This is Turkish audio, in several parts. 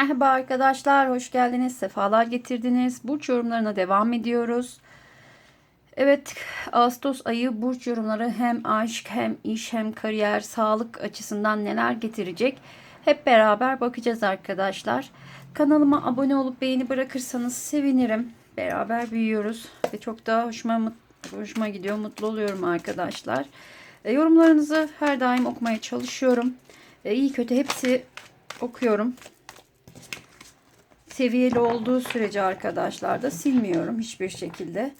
Merhaba arkadaşlar, hoş geldiniz, sefalar getirdiniz. Burç yorumlarına devam ediyoruz. Evet, Ağustos ayı burç yorumları hem aşk, hem iş, hem kariyer, sağlık açısından neler getirecek hep beraber bakacağız arkadaşlar. Kanalıma abone olup beğeni bırakırsanız sevinirim. Beraber büyüyoruz ve çok da hoşuma, hoşuma gidiyor, mutlu oluyorum arkadaşlar. E, yorumlarınızı her daim okumaya çalışıyorum. E, iyi kötü hepsi okuyorum seviyeli olduğu sürece arkadaşlar da silmiyorum hiçbir şekilde.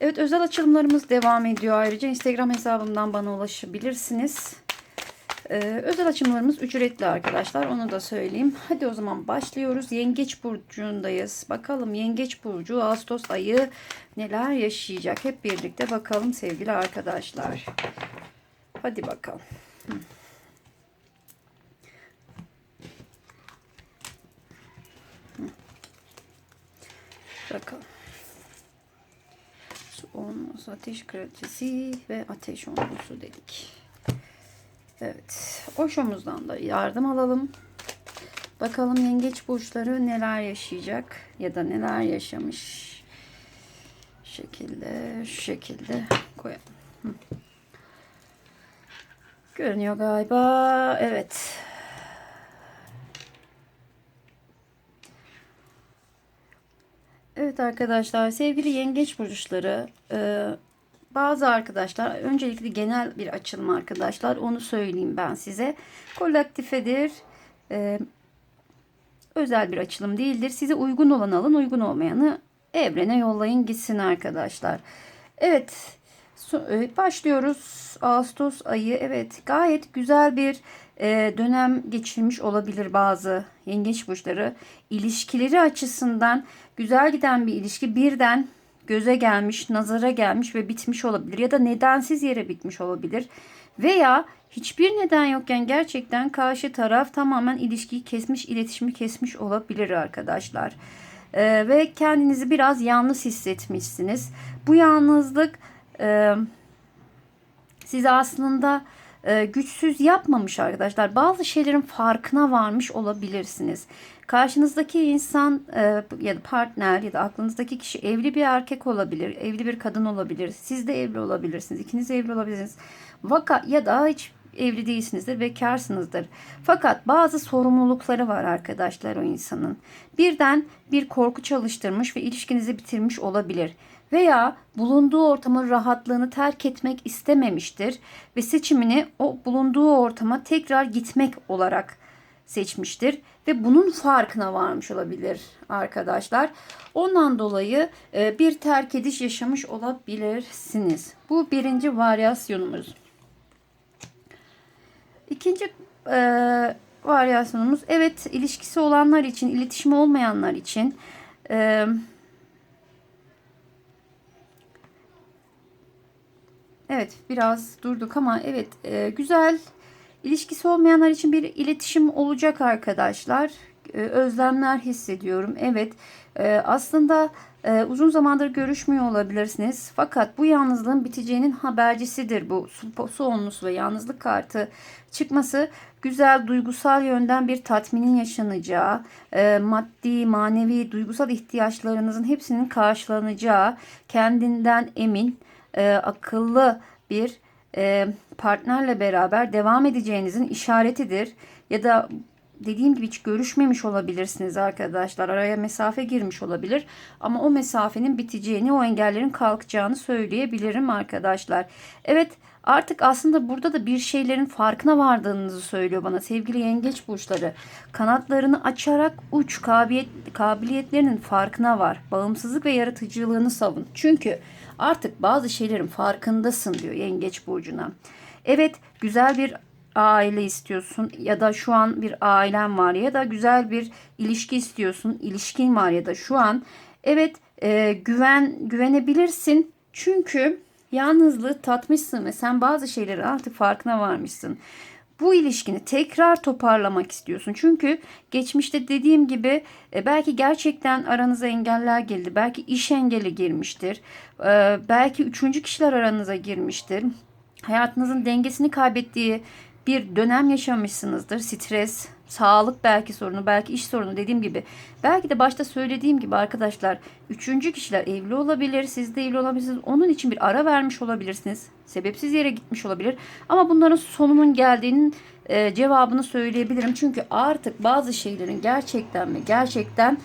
Evet özel açılımlarımız devam ediyor. Ayrıca Instagram hesabımdan bana ulaşabilirsiniz. Ee, özel açılımlarımız ücretli arkadaşlar. Onu da söyleyeyim. Hadi o zaman başlıyoruz. Yengeç burcundayız. Bakalım Yengeç burcu Ağustos ayı neler yaşayacak? Hep birlikte bakalım sevgili arkadaşlar. Hadi bakalım. Bakalım. Su olması ateş kraliçesi ve ateş onlusu dedik. Evet. Oşomuzdan da yardım alalım. Bakalım yengeç burçları neler yaşayacak ya da neler yaşamış. Şu şekilde, şu şekilde koyalım. Hı. Görünüyor galiba. Evet. Evet arkadaşlar sevgili yengeç burçları e, bazı arkadaşlar öncelikle genel bir açılım arkadaşlar onu söyleyeyim ben size. Kolektifedir e, özel bir açılım değildir. Size uygun olan alın uygun olmayanı evrene yollayın gitsin arkadaşlar. Evet e, başlıyoruz. Ağustos ayı evet gayet güzel bir e, dönem geçirmiş olabilir bazı yengeç burçları ilişkileri açısından güzel giden bir ilişki birden göze gelmiş, nazara gelmiş ve bitmiş olabilir ya da nedensiz yere bitmiş olabilir. Veya hiçbir neden yokken gerçekten karşı taraf tamamen ilişkiyi kesmiş, iletişimi kesmiş olabilir arkadaşlar. Ee, ve kendinizi biraz yalnız hissetmişsiniz. Bu yalnızlık e, sizi aslında e, güçsüz yapmamış arkadaşlar. Bazı şeylerin farkına varmış olabilirsiniz. Karşınızdaki insan e, ya da partner ya da aklınızdaki kişi evli bir erkek olabilir, evli bir kadın olabilir. Siz de evli olabilirsiniz, ikiniz evli olabilirsiniz. Vaka ya da hiç evli değilsinizdir, bekarsınızdır. Fakat bazı sorumlulukları var arkadaşlar o insanın. Birden bir korku çalıştırmış ve ilişkinizi bitirmiş olabilir veya bulunduğu ortamın rahatlığını terk etmek istememiştir ve seçimini o bulunduğu ortama tekrar gitmek olarak seçmiştir ve bunun farkına varmış olabilir arkadaşlar. Ondan dolayı e, bir terk ediş yaşamış olabilirsiniz. Bu birinci varyasyonumuz. İkinci e, varyasyonumuz evet ilişkisi olanlar için, iletişimi olmayanlar için e, Evet biraz durduk ama evet e, güzel ilişkisi olmayanlar için bir iletişim olacak arkadaşlar. E, özlemler hissediyorum. Evet e, aslında e, uzun zamandır görüşmüyor olabilirsiniz. Fakat bu yalnızlığın biteceğinin habercisidir bu onlusu ve yalnızlık kartı çıkması güzel duygusal yönden bir tatminin yaşanacağı, e, maddi, manevi, duygusal ihtiyaçlarınızın hepsinin karşılanacağı, kendinden emin, e, akıllı bir e, partnerle beraber devam edeceğinizin işaretidir. Ya da dediğim gibi hiç görüşmemiş olabilirsiniz arkadaşlar. Araya mesafe girmiş olabilir. Ama o mesafenin biteceğini, o engellerin kalkacağını söyleyebilirim arkadaşlar. Evet artık aslında burada da bir şeylerin farkına vardığınızı söylüyor bana sevgili yengeç burçları. Kanatlarını açarak uç kabiliyet, kabiliyetlerinin farkına var. Bağımsızlık ve yaratıcılığını savun. Çünkü artık bazı şeylerin farkındasın diyor yengeç burcuna. Evet güzel bir aile istiyorsun ya da şu an bir ailen var ya da güzel bir ilişki istiyorsun ilişkin var ya da şu an evet e, güven güvenebilirsin çünkü yalnızlığı tatmışsın ve sen bazı şeyleri artık farkına varmışsın. Bu ilişkini tekrar toparlamak istiyorsun. Çünkü geçmişte dediğim gibi e, belki gerçekten aranıza engeller geldi. Belki iş engeli girmiştir. E, belki üçüncü kişiler aranıza girmiştir. Hayatınızın dengesini kaybettiği bir dönem yaşamışsınızdır. Stres, sağlık belki sorunu, belki iş sorunu dediğim gibi. Belki de başta söylediğim gibi arkadaşlar üçüncü kişiler evli olabilir, siz de evli olabilirsiniz. Onun için bir ara vermiş olabilirsiniz. Sebepsiz yere gitmiş olabilir. Ama bunların sonunun geldiğinin e, cevabını söyleyebilirim. Çünkü artık bazı şeylerin gerçekten ve gerçekten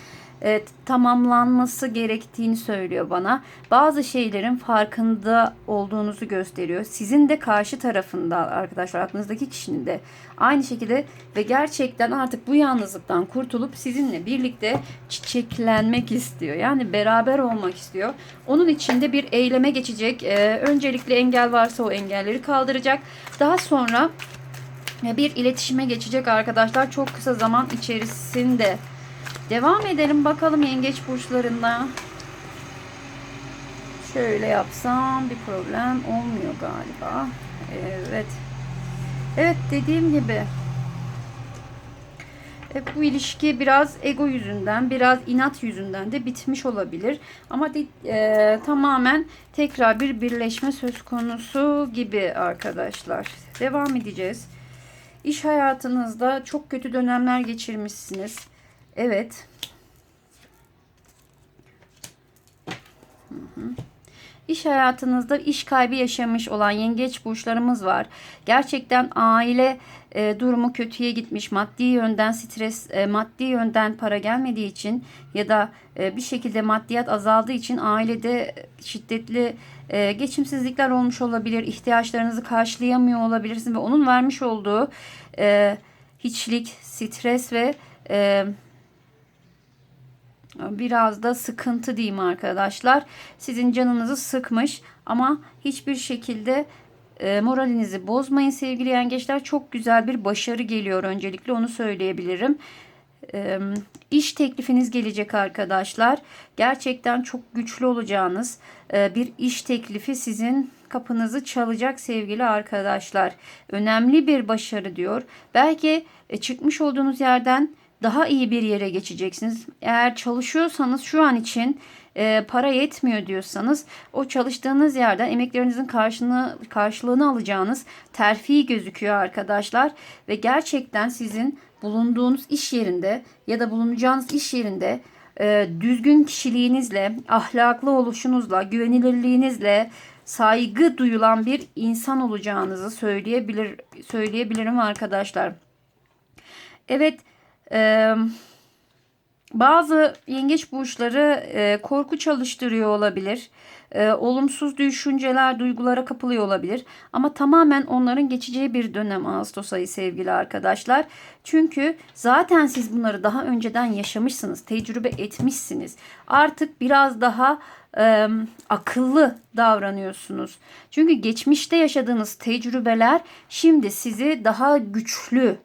e, tamamlanması gerektiğini söylüyor bana. Bazı şeylerin farkında olduğunuzu gösteriyor. Sizin de karşı tarafında arkadaşlar aklınızdaki kişinin de aynı şekilde ve gerçekten artık bu yalnızlıktan kurtulup sizinle birlikte çiçeklenmek istiyor. Yani beraber olmak istiyor. Onun için de bir eyleme geçecek. E, öncelikle engel varsa o engelleri kaldıracak. Daha sonra bir iletişime geçecek arkadaşlar. Çok kısa zaman içerisinde. Devam edelim bakalım yengeç burçlarında. Şöyle yapsam bir problem olmuyor galiba. Evet. Evet dediğim gibi. E, bu ilişki biraz ego yüzünden, biraz inat yüzünden de bitmiş olabilir. Ama de, e, tamamen tekrar bir birleşme söz konusu gibi arkadaşlar. Devam edeceğiz. İş hayatınızda çok kötü dönemler geçirmişsiniz. Evet. Hı. İş hayatınızda iş kaybı yaşamış olan yengeç burçlarımız var. Gerçekten aile e, durumu kötüye gitmiş. Maddi yönden stres, e, maddi yönden para gelmediği için ya da e, bir şekilde maddiyat azaldığı için ailede şiddetli e, geçimsizlikler olmuş olabilir. İhtiyaçlarınızı karşılayamıyor olabilirsiniz ve onun vermiş olduğu e, hiçlik, stres ve e, biraz da sıkıntı diyeyim arkadaşlar. Sizin canınızı sıkmış ama hiçbir şekilde e, moralinizi bozmayın sevgili yengeçler. Çok güzel bir başarı geliyor öncelikle onu söyleyebilirim. E, iş teklifiniz gelecek arkadaşlar. Gerçekten çok güçlü olacağınız e, bir iş teklifi sizin kapınızı çalacak sevgili arkadaşlar. Önemli bir başarı diyor. Belki çıkmış olduğunuz yerden daha iyi bir yere geçeceksiniz. Eğer çalışıyorsanız şu an için e, para yetmiyor diyorsanız o çalıştığınız yerden emeklerinizin karşılığını, karşılığını alacağınız terfi gözüküyor arkadaşlar. Ve gerçekten sizin bulunduğunuz iş yerinde ya da bulunacağınız iş yerinde e, düzgün kişiliğinizle, ahlaklı oluşunuzla, güvenilirliğinizle saygı duyulan bir insan olacağınızı söyleyebilir söyleyebilirim arkadaşlar. Evet, ee, bazı yengeç burçları e, korku çalıştırıyor olabilir. E, olumsuz düşünceler, duygulara kapılıyor olabilir. Ama tamamen onların geçeceği bir dönem Ağustos ayı sevgili arkadaşlar. Çünkü zaten siz bunları daha önceden yaşamışsınız, tecrübe etmişsiniz. Artık biraz daha e, akıllı davranıyorsunuz. Çünkü geçmişte yaşadığınız tecrübeler şimdi sizi daha güçlü,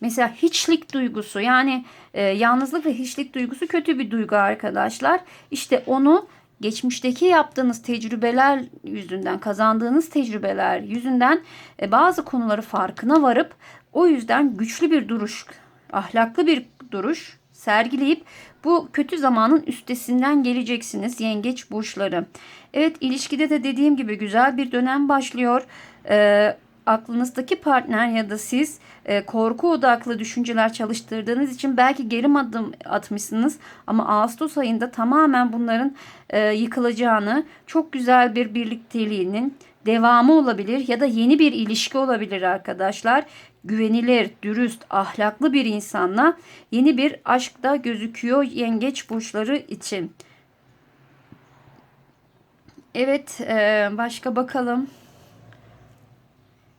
Mesela hiçlik duygusu yani e, yalnızlık ve hiçlik duygusu kötü bir duygu arkadaşlar. İşte onu geçmişteki yaptığınız tecrübeler yüzünden, kazandığınız tecrübeler yüzünden e, bazı konuları farkına varıp o yüzden güçlü bir duruş, ahlaklı bir duruş sergileyip bu kötü zamanın üstesinden geleceksiniz yengeç burçları. Evet ilişkide de dediğim gibi güzel bir dönem başlıyor. Ee, aklınızdaki partner ya da siz e, korku odaklı düşünceler çalıştırdığınız için belki geri adım atmışsınız ama Ağustos ayında tamamen bunların e, yıkılacağını çok güzel bir birlikteliğinin devamı olabilir ya da yeni bir ilişki olabilir arkadaşlar. Güvenilir, dürüst, ahlaklı bir insanla yeni bir aşk da gözüküyor yengeç burçları için. Evet, e, başka bakalım.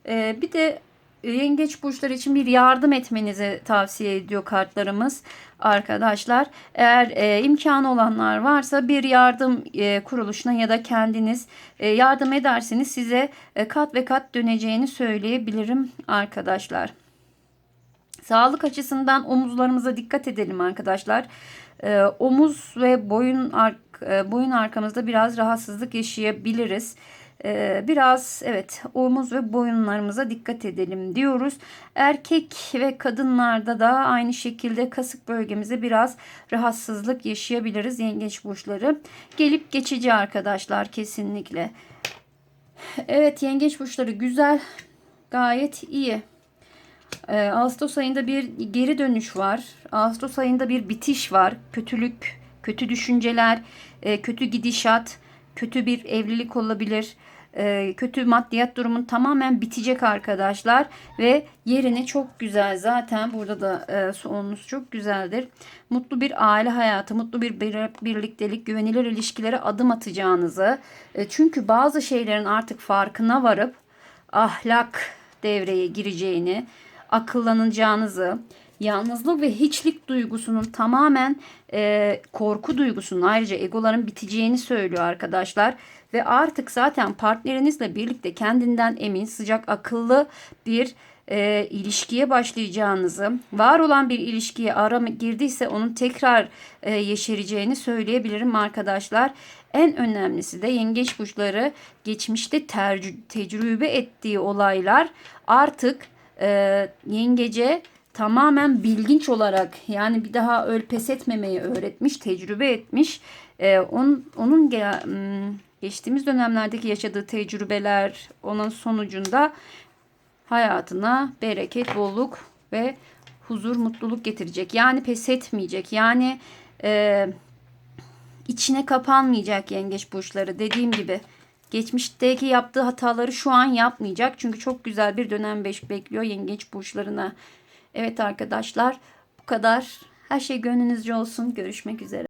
Ee, bir de yengeç burçları için bir yardım etmenizi tavsiye ediyor kartlarımız arkadaşlar. Eğer e, imkanı olanlar varsa bir yardım e, kuruluşuna ya da kendiniz e, yardım ederseniz size e, kat ve kat döneceğini söyleyebilirim arkadaşlar. Sağlık açısından omuzlarımıza dikkat edelim arkadaşlar. E, omuz ve boyun ark, e, boyun arkamızda biraz rahatsızlık yaşayabiliriz. Biraz evet omuz ve boyunlarımıza dikkat edelim diyoruz. Erkek ve kadınlarda da aynı şekilde kasık bölgemize biraz rahatsızlık yaşayabiliriz yengeç burçları. Gelip geçici arkadaşlar kesinlikle. Evet yengeç burçları güzel gayet iyi. Ee, Ağustos ayında bir geri dönüş var. Ağustos ayında bir bitiş var. Kötülük, kötü düşünceler, e, kötü gidişat, kötü bir evlilik olabilir. E, kötü maddiyat durumun tamamen bitecek arkadaşlar ve yerine çok güzel zaten burada da e, sonunuz çok güzeldir. Mutlu bir aile hayatı, mutlu bir- birliktelik, güvenilir ilişkilere adım atacağınızı. e, çünkü bazı şeylerin artık farkına varıp ahlak devreye gireceğini, akıllanacağınızı, yalnızlık ve hiçlik duygusunun tamamen e, korku duygusunun ayrıca egoların biteceğini söylüyor arkadaşlar. Ve artık zaten partnerinizle birlikte kendinden emin, sıcak, akıllı bir e, ilişkiye başlayacağınızı, var olan bir ilişkiye ara girdiyse onun tekrar e, yeşereceğini söyleyebilirim arkadaşlar. En önemlisi de yengeç burçları geçmişte tercü- tecrübe ettiği olaylar artık e, yengece tamamen bilginç olarak yani bir daha öl pes etmemeyi öğretmiş, tecrübe etmiş. E, onun onun ge- hmm, geçtiğimiz dönemlerdeki yaşadığı tecrübeler onun sonucunda hayatına bereket, bolluk ve huzur, mutluluk getirecek. Yani pes etmeyecek. Yani e, içine kapanmayacak yengeç burçları dediğim gibi. Geçmişteki yaptığı hataları şu an yapmayacak. Çünkü çok güzel bir dönem beş bekliyor yengeç burçlarına. Evet arkadaşlar bu kadar. Her şey gönlünüzce olsun. Görüşmek üzere.